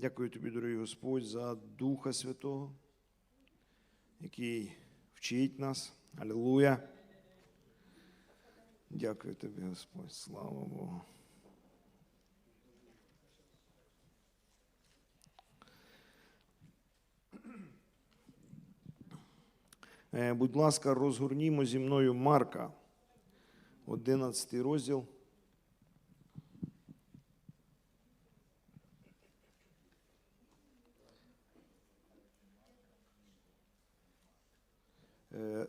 Дякую тобі, дорогий Господь, за Духа Святого, який вчить нас. Алілуя. Дякую тобі, Господь. Слава Богу. Е, Будь ласка, розгорнімо зі мною Марка, 11 розділ.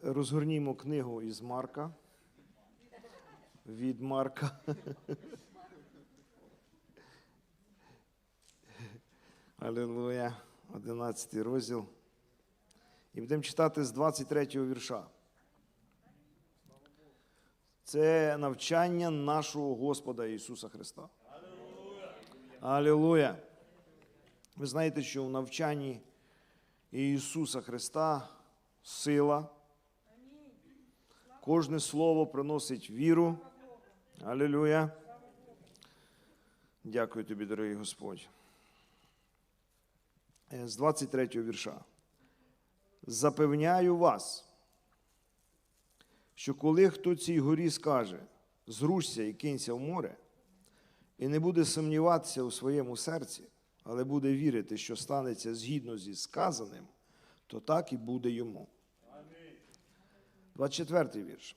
Розгорнімо книгу із Марка. Від Марка. Алілуя. 11 розділ. І будемо читати з 23 го вірша. Це навчання нашого Господа Ісуса Христа. Алілуя. Ви знаєте, що в навчанні Ісуса Христа сила. Кожне слово приносить віру. Алілуя. Дякую тобі, дорогий Господь. Е, З 23 вірша. Запевняю вас, що коли хто цій горі скаже, зрушся і кинься в море, і не буде сумніватися у своєму серці, але буде вірити, що станеться згідно зі сказаним, то так і буде йому. 24 вірш.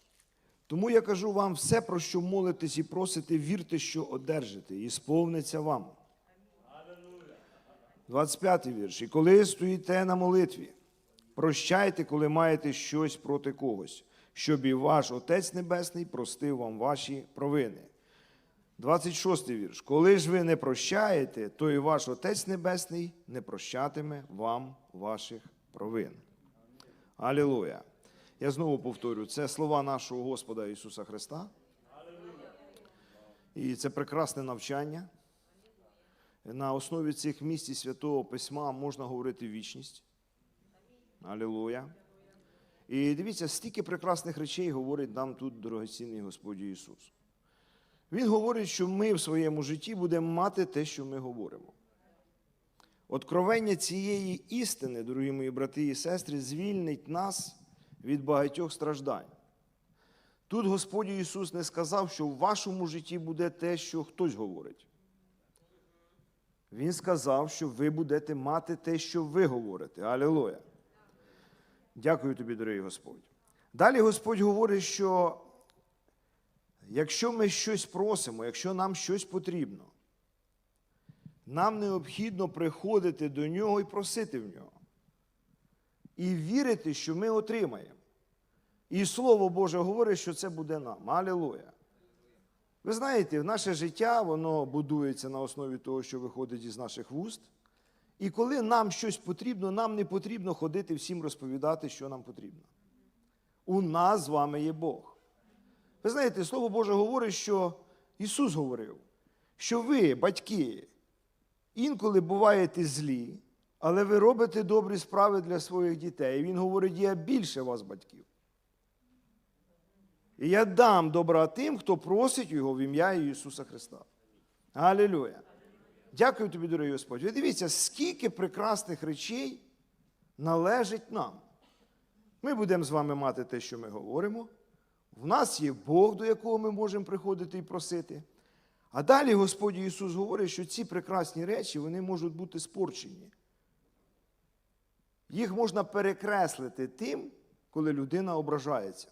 Тому я кажу вам все, про що молитесь і просите, вірте, що одержите, і сповниться вам. 25 вірш. І коли стоїте на молитві, прощайте, коли маєте щось проти когось, щоб і ваш Отець Небесний простив вам ваші провини. 26 вірш. Коли ж ви не прощаєте, то і ваш Отець Небесний не прощатиме вам ваших провин. Алілуя. Я знову повторю, це слова нашого Господа Ісуса Христа. І це прекрасне навчання. На основі цих місць Святого Письма можна говорити вічність. Алілуя. І дивіться, стільки прекрасних речей говорить нам тут дорогоцінний Господь Ісус. Він говорить, що ми в своєму житті будемо мати те, що ми говоримо. Откровення цієї істини, дорогі мої брати і сестри, звільнить нас від багатьох страждань. Тут Господь Ісус не сказав, що в вашому житті буде те, що хтось говорить. Він сказав, що ви будете мати те, що ви говорите. Алілуя. Дякую тобі, дорогий Господь. Далі Господь говорить, що якщо ми щось просимо, якщо нам щось потрібно, нам необхідно приходити до нього і просити в нього. І вірити, що ми отримаємо. І Слово Боже говорить, що це буде нам. Алілуя. Ви знаєте, наше життя воно будується на основі того, що виходить із наших вуст. І коли нам щось потрібно, нам не потрібно ходити всім розповідати, що нам потрібно. У нас з вами є Бог. Ви знаєте, Слово Боже говорить, що Ісус говорив, що ви, батьки, інколи буваєте злі, але ви робите добрі справи для своїх дітей. І Він говорить, я більше вас, батьків. І я дам добра тим, хто просить його в ім'я Ісуса Христа. Алілуя. Дякую тобі, дорогий Господь. Ви дивіться, скільки прекрасних речей належить нам. Ми будемо з вами мати те, що ми говоримо. В нас є Бог, до якого ми можемо приходити і просити. А далі Господь Ісус говорить, що ці прекрасні речі вони можуть бути спорчені. Їх можна перекреслити тим, коли людина ображається,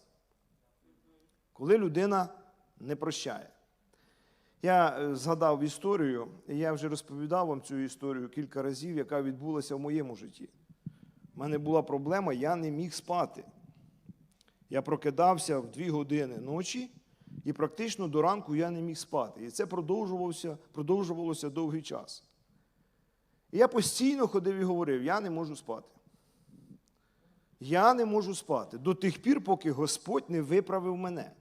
коли людина не прощає. Я е, згадав історію, і я вже розповідав вам цю історію кілька разів, яка відбулася в моєму житті. У мене була проблема, я не міг спати. Я прокидався в дві години ночі, і практично до ранку я не міг спати. І це продовжувалося, продовжувалося довгий час. І я постійно ходив і говорив: я не можу спати. Я не можу спати до тих пір, поки Господь не виправив мене.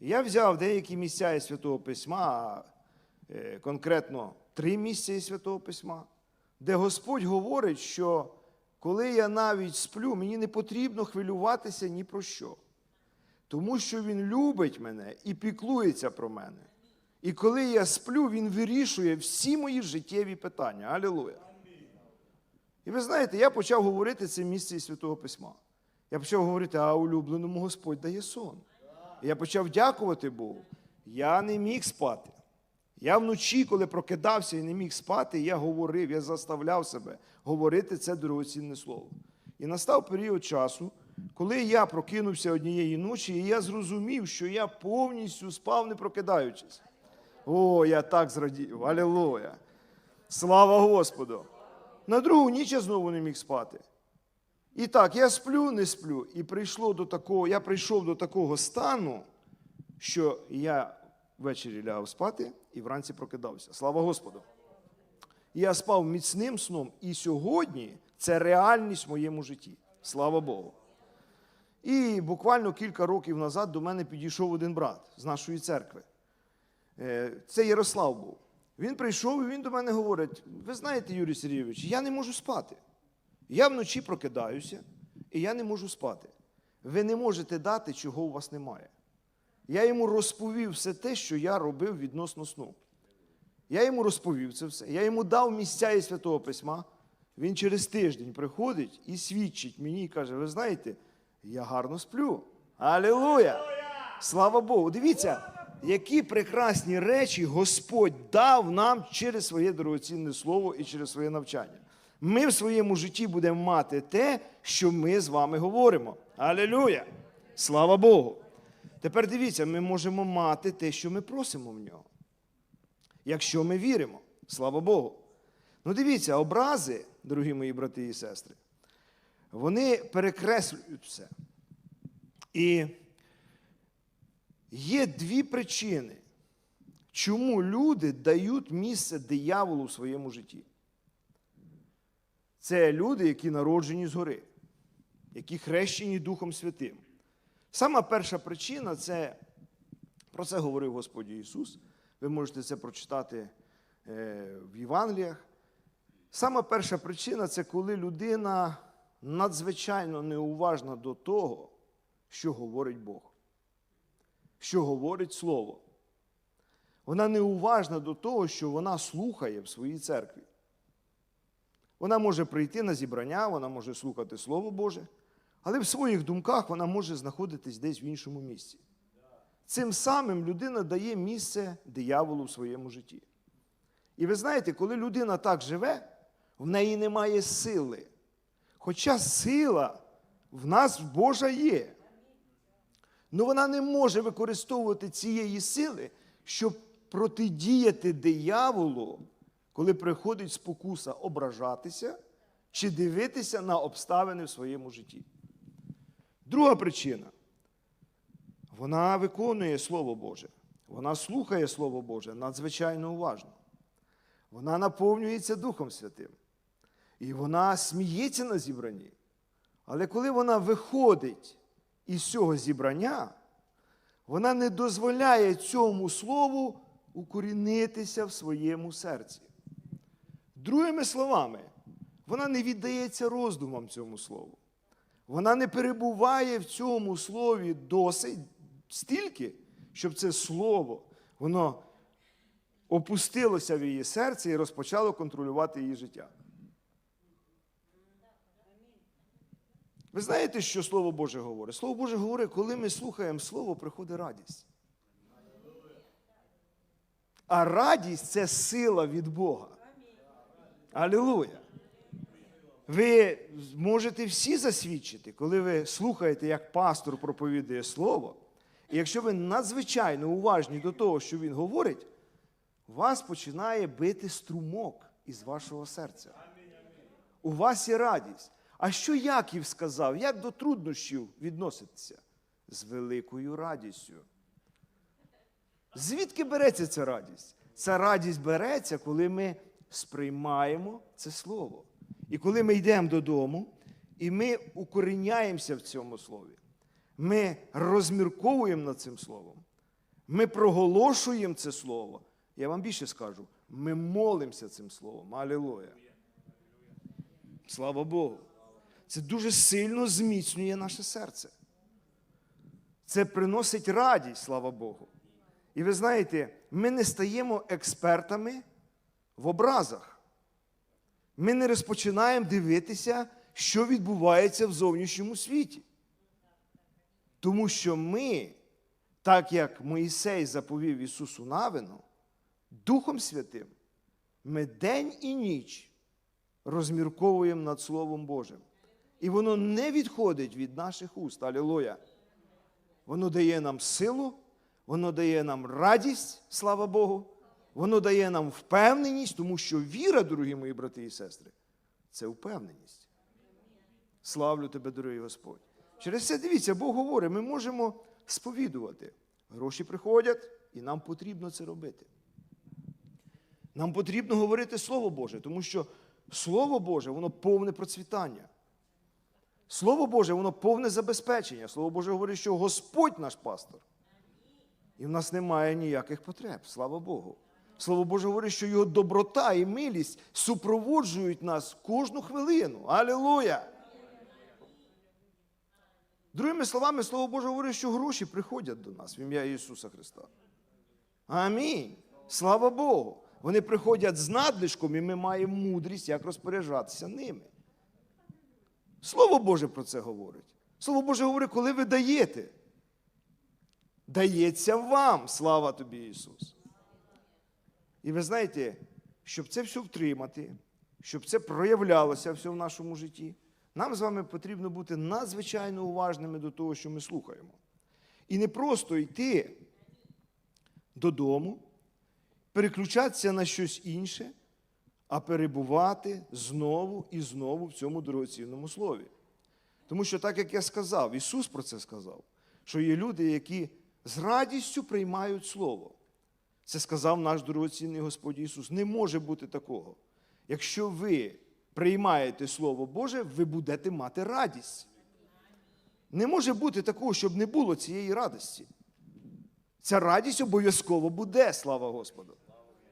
Я взяв деякі місця із Святого Письма, е, конкретно три місця із Святого Письма, де Господь говорить, що коли я навіть сплю, мені не потрібно хвилюватися ні про що. Тому що Він любить мене і піклується про мене. І коли я сплю, він вирішує всі мої життєві питання. Алілуя. І ви знаєте, я почав говорити це місце із Святого Письма. Я почав говорити, а улюбленому Господь дає сон. І я почав дякувати Богу. Я не міг спати. Я вночі, коли прокидався і не міг спати, я говорив, я заставляв себе говорити це дорогоцінне слово. І настав період часу, коли я прокинувся однієї ночі, і я зрозумів, що я повністю спав, не прокидаючись. О, я так зрадів. Алілуя! Слава Господу! На другу ніч я знову не міг спати. І так, я сплю, не сплю. І прийшло до такого, я прийшов до такого стану, що я ввечері лягав спати і вранці прокидався. Слава Господу! Я спав міцним сном, і сьогодні це реальність в моєму житті. Слава Богу. І буквально кілька років назад до мене підійшов один брат з нашої церкви. Е, Це Ярослав був. Він прийшов і він до мене говорить: ви знаєте, Юрій Сергійович, я не можу спати. Я вночі прокидаюся, і я не можу спати. Ви не можете дати, чого у вас немає. Я йому розповів все те, що я робив відносно сну. Я йому розповів це все. Я йому дав місця із Святого Письма. Він через тиждень приходить і свідчить мені і каже: ви знаєте, я гарно сплю. Алілуя! Слава Богу! Дивіться, які прекрасні речі Господь дав нам через своє дорогоцінне слово і через своє навчання. Ми в своєму житті будемо мати те, що ми з вами говоримо. Алілуя! Слава Богу! Тепер дивіться, ми можемо мати те, що ми просимо в нього. Якщо ми віримо, слава Богу. Ну дивіться, образи, дорогі мої брати і сестри, вони перекреслюють все. І є дві причини, чому люди дають місце дияволу в своєму житті. Це люди, які народжені згори, які хрещені Духом Святим. Сама перша причина це про це говорив Господь Ісус. Ви можете це прочитати е, в Євангеліях. Сама перша причина це коли людина надзвичайно неуважна до того, що говорить Бог, що говорить Слово. Вона неуважна до того, що вона слухає в своїй церкві. Вона може прийти на зібрання, вона може слухати Слово Боже, але в своїх думках вона може знаходитись десь в іншому місці. Цим самим людина дає місце дияволу в своєму житті. І ви знаєте, коли людина так живе, в неї немає сили. Хоча сила в нас Божа є. Але вона не може використовувати цієї сили, щоб протидіяти дияволу, коли приходить спокуса ображатися чи дивитися на обставини в своєму житті. Друга причина. Вона виконує Слово Боже. Вона слухає Слово Боже надзвичайно уважно. Вона наповнюється Духом Святим. І вона сміється на зібранні. Але коли вона виходить із цього зібрання, вона не дозволяє цьому слову укорінитися в своєму серці. Другими словами, вона не віддається роздумам цьому слову. Вона не перебуває в цьому слові досить стільки, щоб це слово воно опустилося в її серце і розпочало контролювати її життя. Ви знаєте, що Слово Боже говорить? Слово Боже говорить, коли ми слухаємо Слово, приходить радість. А радість це сила від Бога. Алілуя! Ви можете всі засвідчити, коли ви слухаєте, як пастор проповідує Слово, і якщо ви надзвичайно уважні до того, що він говорить, вас починає бити струмок із вашого серця. У вас є радість. А що Яків сказав? Як до труднощів відноситься? З великою радістю. Звідки береться ця радість? Ця радість береться, коли ми сприймаємо це слово. І коли ми йдемо додому, і ми укоріняємося в цьому слові, ми розмірковуємо над цим словом, ми проголошуємо це слово. Я вам більше скажу, ми молимося цим словом. Алілуя. Слава Богу. Це дуже сильно зміцнює наше серце. Це приносить радість, слава Богу. І ви знаєте, ми не стаємо експертами в образах. Ми не розпочинаємо дивитися, що відбувається в зовнішньому світі. Тому що ми, так як Моїсей заповів Ісусу Навину, Духом Святим, ми день і ніч розмірковуємо над Словом Божим. І воно не відходить від наших уст. Алілуя. Воно дає нам силу, воно дає нам радість, слава Богу. Воно дає нам впевненість, тому що віра, дорогі мої брати і сестри, це впевненість. Славлю тебе, дорогий Господь. Через це дивіться, Бог говорить, ми можемо сповідувати. Гроші приходять, і нам потрібно це робити. Нам потрібно говорити Слово Боже, тому що Слово Боже, воно повне процвітання. Слово Боже, воно повне забезпечення. Слово Боже говорить, що Господь наш пастор. І в нас немає ніяких потреб, слава Богу. Слово Боже говорить, що його доброта і милість супроводжують нас кожну хвилину. Алілуя! Другими словами, Слово Боже говорить, що гроші приходять до нас в ім'я Ісуса Христа. Амінь. Слава Богу. Вони приходять з надлишком, і ми маємо мудрість, як розпоряджатися ними. Слово Боже про це говорить. Слово Боже говорить, коли ви даєте. Дається вам, слава тобі, Ісус. І ви знаєте, щоб це все втримати, щоб це проявлялося все в нашому житті, нам з вами потрібно бути надзвичайно уважними до того, що ми слухаємо. І не просто йти додому, переключатися на щось інше, а перебувати знову і знову в цьому дорогоцінному слові. Тому що, так як я сказав, Ісус про це сказав, що є люди, які з радістю приймають Слово. Це сказав наш дорогоцінний Господь Ісус. Не може бути такого. Якщо ви приймаєте Слово Боже, ви будете мати радість. Не може бути такого, щоб не було цієї радості. Ця радість обов'язково буде, слава Господу.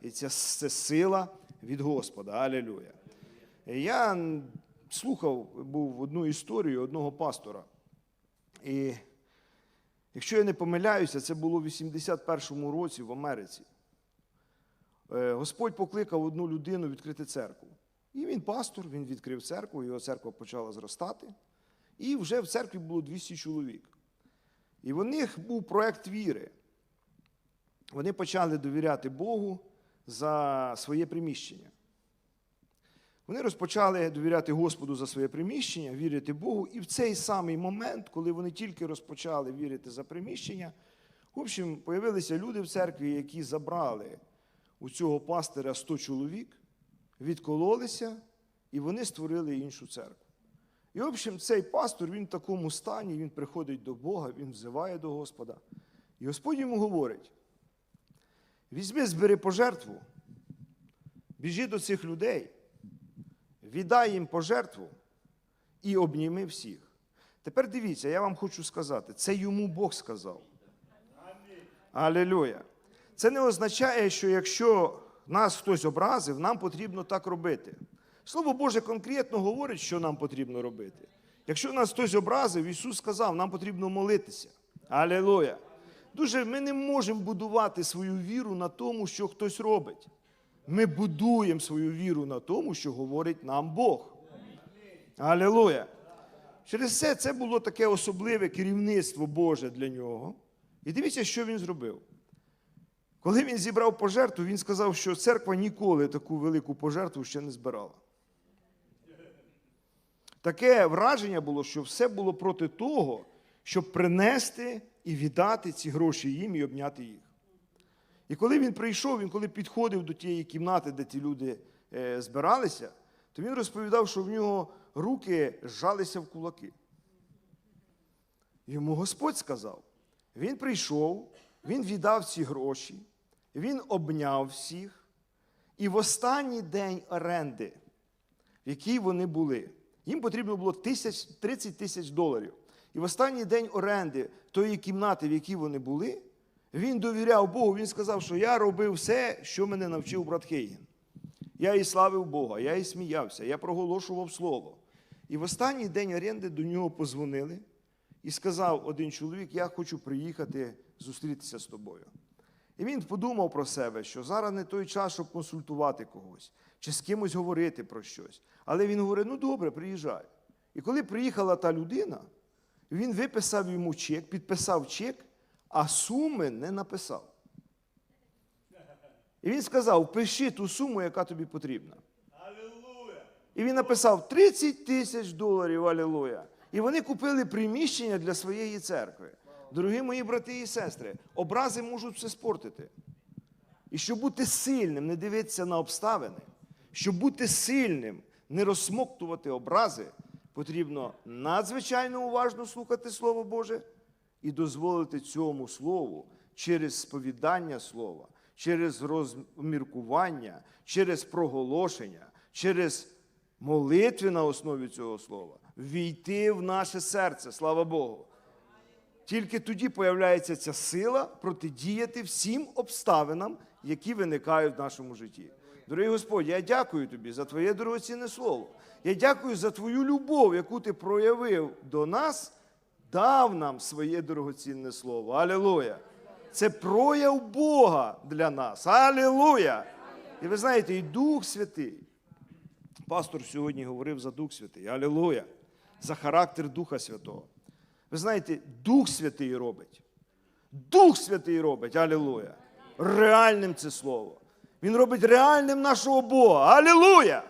І це, це сила від Господа. Алілюя. Я слухав був одну історію одного пастора. І якщо я не помиляюся, це було в 81-му році в Америці. Е, Господь покликав одну людину відкрити церкву. І він пастор, він відкрив церкву, його церква почала зростати. І вже в церкві було 200 чоловік. І в них був проект віри. Вони почали довіряти Богу за своє приміщення. Вони розпочали довіряти Господу за своє приміщення, вірити Богу. І в цей самий момент, коли вони тільки розпочали вірити за приміщення, в общем, появилися люди в церкві, які забрали у цього пастиря 100 чоловік, відкололися, і вони створили іншу церкву. І, в общем, цей пастор, він в такому стані, він приходить до Бога, він взиває до Господа. І Господь йому говорить: візьми, збери пожертву, біжи до цих людей, віддай їм пожертву і обніми всіх. Тепер дивіться, я вам хочу сказати, це йому Бог сказав. Алілюя. Це не означає, що якщо нас хтось образив, нам потрібно так робити. Слово Боже конкретно говорить, що нам потрібно робити. Якщо нас хтось образив, Ісус сказав, нам потрібно молитися. Алілуя. Дуже ми не можемо будувати свою віру на тому, що хтось робить. Ми будуємо свою віру на тому, що говорить нам Бог. Алілуя. Через це це було таке особливе керівництво Боже для нього. І дивіться, що він зробив. Коли він зібрав пожертву, він сказав, що церква ніколи таку велику пожертву ще не збирала. Таке враження було, що все було проти того, щоб принести і віддати ці гроші їм і обняти їх. І коли він прийшов, він коли підходив до тієї кімнати, де ті люди е, збиралися, то він розповідав, що в нього руки зжалися в кулаки. Йому Господь сказав: він прийшов, він віддав ці гроші, він обняв всіх, і в останній день оренди, в якій вони були, їм потрібно було 30 тисяч доларів. І в останній день оренди тої кімнати, в якій вони були, він довіряв Богу, він сказав, що я робив все, що мене навчив брат Хейген. Я і славив Бога, я і сміявся, я проголошував слово. І в останній день оренди до нього позвонили і сказав один чоловік: Я хочу приїхати зустрітися з тобою. І він подумав про себе, що зараз не той час, щоб консультувати когось чи з кимось говорити про щось. Але він говорить: ну добре, приїжджай. І коли приїхала та людина, він виписав йому чек, підписав чек, а суми не написав. І він сказав: пиши ту суму, яка тобі потрібна. І він написав 30 тисяч доларів, алілуя. І вони купили приміщення для своєї церкви. Дорогі мої брати і сестри, образи можуть все спортити. І щоб бути сильним, не дивитися на обставини, щоб бути сильним, не розсмоктувати образи, потрібно надзвичайно уважно слухати Слово Боже і дозволити цьому Слову через сповідання Слова, через розміркування, через проголошення, через молитви на основі цього слова, війти в наше серце, слава Богу. Тільки тоді появляється ця сила протидіяти всім обставинам, які виникають в нашому житті. Дорогий Господь, я дякую тобі за твоє дорогоцінне слово. Я дякую за твою любов, яку ти проявив до нас, дав нам своє дорогоцінне слово. Алілуя! Це прояв Бога для нас. Алілуя! І ви знаєте, і Дух Святий. Пастор сьогодні говорив за Дух Святий. Алілуя! За характер Духа Святого. Ви знаєте, Дух Святий робить. Дух Святий робить, алілуя. Реальним це слово. Він робить реальним нашого Бога. Алілуя!